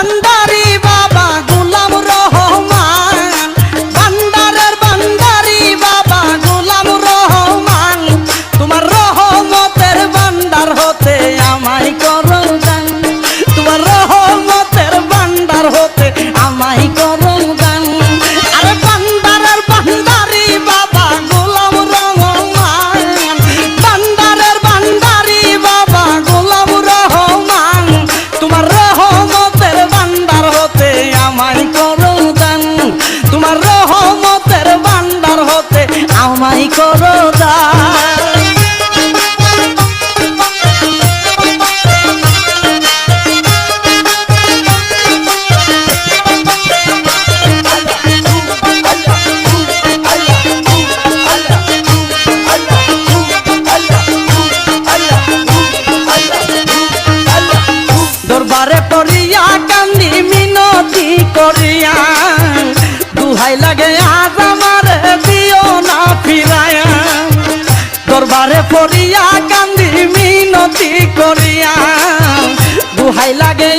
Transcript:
anda আমায় করো দান। তোমার রহমতের ভান্ডার হতে আমায় করো দান। লাগে আজ আমার দিও না ফিরায়া। দরবারে পড়িয়া কান্দি মিনতি করিয়া। দুহাই লাগে